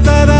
estará